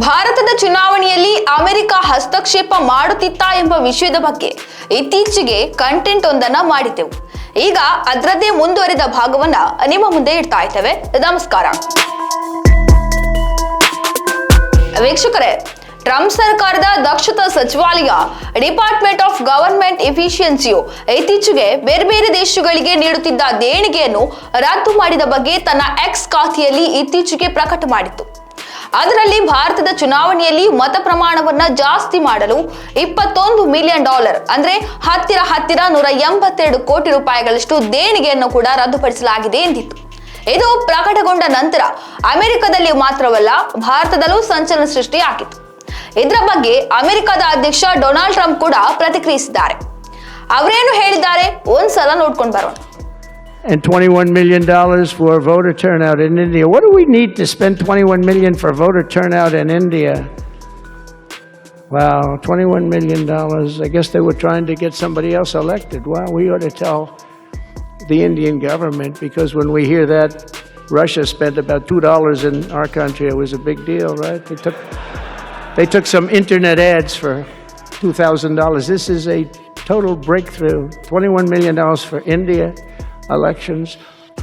ಭಾರತದ ಚುನಾವಣೆಯಲ್ಲಿ ಅಮೆರಿಕ ಹಸ್ತಕ್ಷೇಪ ಮಾಡುತ್ತಿತ್ತಾ ಎಂಬ ವಿಷಯದ ಬಗ್ಗೆ ಇತ್ತೀಚೆಗೆ ಕಂಟೆಂಟ್ ಒಂದನ್ನ ಮಾಡಿದ್ದೆವು. ಈಗ ಅದರದ್ದೇ ಮುಂದುವರಿದ ಭಾಗವನ್ನ ನಿಮ್ಮ ಮುಂದೆ ಇಡ್ತಾ ಇದ್ದೇವೆ. ನಮಸ್ಕಾರ. ವೀಕ್ಷಕರೇ, ಟ್ರಂಪ್ ಸರ್ಕಾರದ ದಕ್ಷತಾ ಸಚಿವಾಲಯ ಡಿಪಾರ್ಟ್ಮೆಂಟ್ ಆಫ್ ಗವರ್ಮೆಂಟ್ ಎಫಿಷಿಯನ್ಸಿಯು ಇತ್ತೀಚೆಗೆ ಬೇರೆ ಬೇರೆ ದೇಶಗಳಿಗೆ ನೀಡುತ್ತಿದ್ದ ದೇಣಿಗೆಯನ್ನು ರದ್ದು ಮಾಡಿದ ಬಗ್ಗೆ ತನ್ನ ಎಕ್ಸ್ ಖಾತೆಯಲ್ಲಿ ಇತ್ತೀಚೆಗೆ ಪ್ರಕಟ ಮಾಡಿತ್ತು. ಅದರಲ್ಲಿ ಭಾರತದ ಚುನಾವಣೆಯಲ್ಲಿ ಮತ ಪ್ರಮಾಣವನ್ನ ಜಾಸ್ತಿ ಮಾಡಲು ಇಪ್ಪತ್ತೊಂದು ಮಿಲಿಯನ್ ಡಾಲರ್ ಅಂದ್ರೆ ಹತ್ತಿರ ಹತ್ತಿರ ನೂರ ಎಂಬತ್ತೆರಡು ಕೋಟಿ ರೂಪಾಯಿಗಳಷ್ಟು ದೇಣಿಗೆಯನ್ನು ಕೂಡ ರದ್ದುಪಡಿಸಲಾಗಿದೆ ಎಂದಿತ್ತು. ಇದು ಪ್ರಕಟಗೊಂಡ ನಂತರ ಅಮೆರಿಕದಲ್ಲಿ ಮಾತ್ರವಲ್ಲ, ಭಾರತದಲ್ಲೂ ಸಂಚಲನ ಸೃಷ್ಟಿಯಾಗಿತ್ತು ಇದರ ಬಗ್ಗೆ ಅಮೆರಿಕದ ಅಧ್ಯಕ್ಷ ಡೊನಾಲ್ಡ್ ಟ್ರಂಪ್ ಕೂಡ ಪ್ರತಿಕ್ರಿಯಿಸಿದ್ದಾರೆ. ಅವರೇನು ಹೇಳಿದ್ದಾರೆ? ಒಂದ್ಸಲ ನೋಡ್ಕೊಂಡು ಬರೋಣ. And $21 million for voter turnout in India. What do we need to spend 21 million for voter turnout in India? Wow, $21 million. I guess they were trying to get somebody else elected. Wow, we ought to tell the Indian government because when we hear that Russia spent about $2 in our country, it was a big deal, right? They took, they took some internet ads for $2,000. This is a total breakthrough. $21 million for India elections.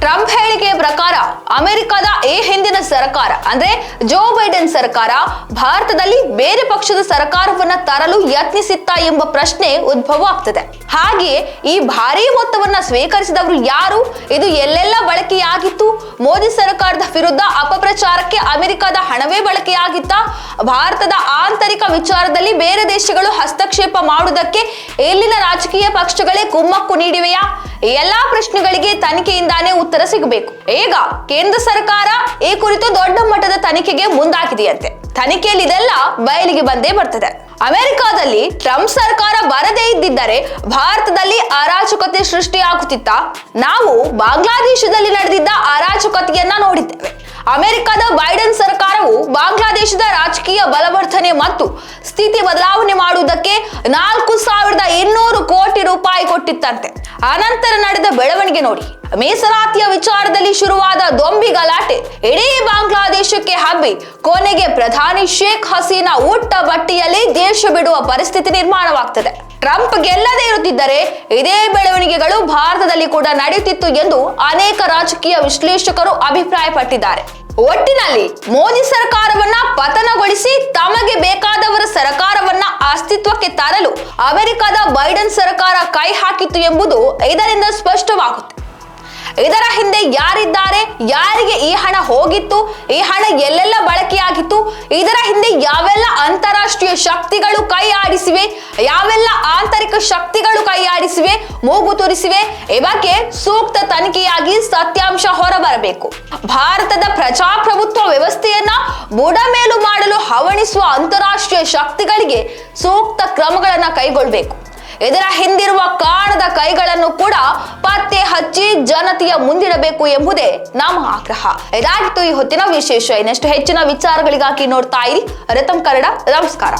Trump ಹೇಳಿಕೆಯ ಪ್ರಕಾರ ಅಮೆರಿಕದ ಈ ಹಿಂದಿನ ಸರ್ಕಾರ, ಅಂದ್ರೆ Joe Biden ಸರ್ಕಾರ, ಭಾರತದಲ್ಲಿ ಬೇರೆ ಪಕ್ಷದ ಸರ್ಕಾರವನ್ನ ತರಲು ಯತ್ನಿಸಿತ್ತ ಎಂಬ ಪ್ರಶ್ನೆ ಉದ್ಭವ ಆಗ್ತದೆ. ಹಾಗೆಯೇ ಈ ಭಾರೀ ಮೊತ್ತವನ್ನ ಸ್ವೀಕರಿಸಿದವರು ಯಾರು? ಇದು ಎಲ್ಲೆಲ್ಲ ಬಳಕೆಯಾಗಿತ್ತು? ಮೋದಿ ಸರ್ಕಾರದ ವಿರುದ್ಧ ಅಪಪ್ರಚಾರಕ್ಕೆ ಅಮೆರಿಕದ ಹಣವೇ ಬಳಕೆಯಾಗಿತ್ತ? ಭಾರತದ ಆಂತರಿಕ ವಿಚಾರದಲ್ಲಿ ಬೇರೆ ದೇಶಗಳು ಹಸ್ತಕ್ಷೇಪ ಮಾಡುವುದಕ್ಕೆ ಇಲ್ಲಿನ ರಾಜಕೀಯ ಪಕ್ಷಗಳೇ ಕುಮ್ಮಕ್ಕು ನೀಡಿವೆಯಾ? ಎಲ್ಲಾ ಪ್ರಶ್ನೆಗಳಿಗೆ ತನಿಖೆಯಿಂದಾನೇ ಉತ್ತರ ಸಿಗಬೇಕು. ಈಗ ಕೇಂದ್ರ ಸರ್ಕಾರ ಈ ಕುರಿತು ದೊಡ್ಡ ಮಟ್ಟದ ತನಿಖೆಗೆ ಮುಂದಾಗಿದೆಯಂತೆ. ತನಿಖೆಯಲ್ಲಿ ಇದೆಲ್ಲ ಬಯಲಿಗೆ ಬಂದೇ ಬರ್ತದೆ. ಅಮೆರಿಕಾದಲ್ಲಿ ಟ್ರಂಪ್ ಸರ್ಕಾರ ಬರದೇ ಇದ್ದಿದ್ದರೆ ಭಾರತದಲ್ಲಿ ಅರಾಜಕತೆ ಸೃಷ್ಟಿಯಾಗುತ್ತಿತ್ತ, ನಾವು ಬಾಂಗ್ಲಾದೇಶದಲ್ಲಿ ನಡೆದಿದ್ದ ಅರಾಜಕತೆಯನ್ನ ನೋಡಿದ್ದೇವೆ. ಅಮೆರಿಕದ ಬೈಡನ್ ಸರ್ಕಾರವು ಬಾಂಗ್ಲಾದೇಶದ ರಾಜಕೀಯ ಬಲವರ್ಧನೆ ಮತ್ತು ಸ್ಥಿತಿ ಬದಲಾವಣೆ ಮಾಡುವುದಕ್ಕೆ ನಾಲ್ಕು ಸಾವಿರದ ಇನ್ನೂರು ರೂಪಾಯಿ ಕೊಟ್ಟಿತ್ತಂತೆ. ಅನಂತರ ನಡೆದ ಬೆಳವಣಿಗೆ ನೋಡಿ. ಮೀಸಲಾತಿಯ ವಿಚಾರದಲ್ಲಿ ಶುರುವಾದ ದೊಂಬಿ ಗಲಾಟೆ ಇಡೀ ಬಾಂಗ್ಲಾದೇಶಕ್ಕೆ ಹಬ್ಬಿ, ಕೊನೆಗೆ ಪ್ರಧಾನಿ ಶೇಖ್ ಹಸೀನಾ ಊಟ ಬಟ್ಟಿಯಲ್ಲಿ ದೇಶ ಬಿಡುವ ಪರಿಸ್ಥಿತಿ ನಿರ್ಮಾಣವಾಗ್ತದೆ. ಟ್ರಂಪ್ ಗೆಲ್ಲದೇ ಇರುತ್ತಿದ್ದರೆ ಇದೇ ಬೆಳವಣಿಗೆಗಳು ಭಾರತದಲ್ಲಿ ಕೂಡ ನಡೆಯುತ್ತಿತ್ತು ಎಂದು ಅನೇಕ ರಾಜಕೀಯ ವಿಶ್ಲೇಷಕರು ಅಭಿಪ್ರಾಯಪಟ್ಟಿದ್ದಾರೆ. ಒಟ್ಟಿನಲ್ಲಿ ಮೋದಿ ಸರ್ಕಾರವನ್ನ ಪತನಗೊಳಿಸಿ ತಮಗೆ ಬೇಕಾದವರ ಸರ್ಕಾರವನ್ನ ಅಸ್ತಿತ್ವಕ್ಕೆ ತರಲು ಅಮೆರಿಕದ ಬೈಡನ್ ಸರ್ಕಾರ ಕೈ ಹಾಕಿತ್ತು ಎಂಬುದು ಇದರಿಂದ ಸ್ಪಷ್ಟವಾಗುತ್ತೆ. ಇದರ ಹಿಂದೆ ಯಾರಿದ್ದಾರೆ, ಯಾರಿಗೆ ಈ ಹಣ ಹೋಗಿತ್ತು, ಈ ಹಣ ಎಲ್ಲೆಲ್ಲ ಯಾವೆಲ್ಲ ಅಂತಾರಾಷ್ಟ್ರೀಯ ಶಕ್ತಿಗಳು ಕೈ ಆಡಿಸಿವೆ. ಯಾವೆಲ್ಲ ಆಂತರಿಕ ಶಕ್ತಿಗಳು ಕೈ ಆಡಿಸಿವೆ, ಮೂಗು ತೋರಿಸಿವೆ, ಈ ಬಗ್ಗೆ ಸೂಕ್ತ ತನಿಖೆಯಾಗಿ ಸತ್ಯಾಂಶ ಹೊರಬರಬೇಕು. ಭಾರತದ ಪ್ರಜಾಪ್ರಭುತ್ವ ವ್ಯವಸ್ಥೆಯನ್ನ ಬುಡಮೇಲು ಮಾಡಲು ಹವಣಿಸುವ ಅಂತಾರಾಷ್ಟ್ರೀಯ ಶಕ್ತಿಗಳಿಗೆ ಸೂಕ್ತ ಕ್ರಮಗಳನ್ನ ಕೈಗೊಳ್ಳಬೇಕು ಇದರ ಹಿಂದಿರುವ ಕಾಣದ ಕೈಗಳನ್ನು ಕೂಡ ಪತ್ತೆ ಹಚ್ಚಿ ಜನತೆಯ ಮುಂದಿಡಬೇಕು ಎಂಬುದೇ ನಮ್ಮ ಆಗ್ರಹ. ಇದಾಗಿತ್ತು ಈ ಹೊತ್ತಿನ ವಿಶೇಷ. ಇನ್ನಷ್ಟು ಹೆಚ್ಚಿನ ವಿಚಾರಗಳಿಗಾಗಿ ನೋಡ್ತಾ ಇರಿ. ರತಂ ಕನ್ನಡ, ನಮಸ್ಕಾರ.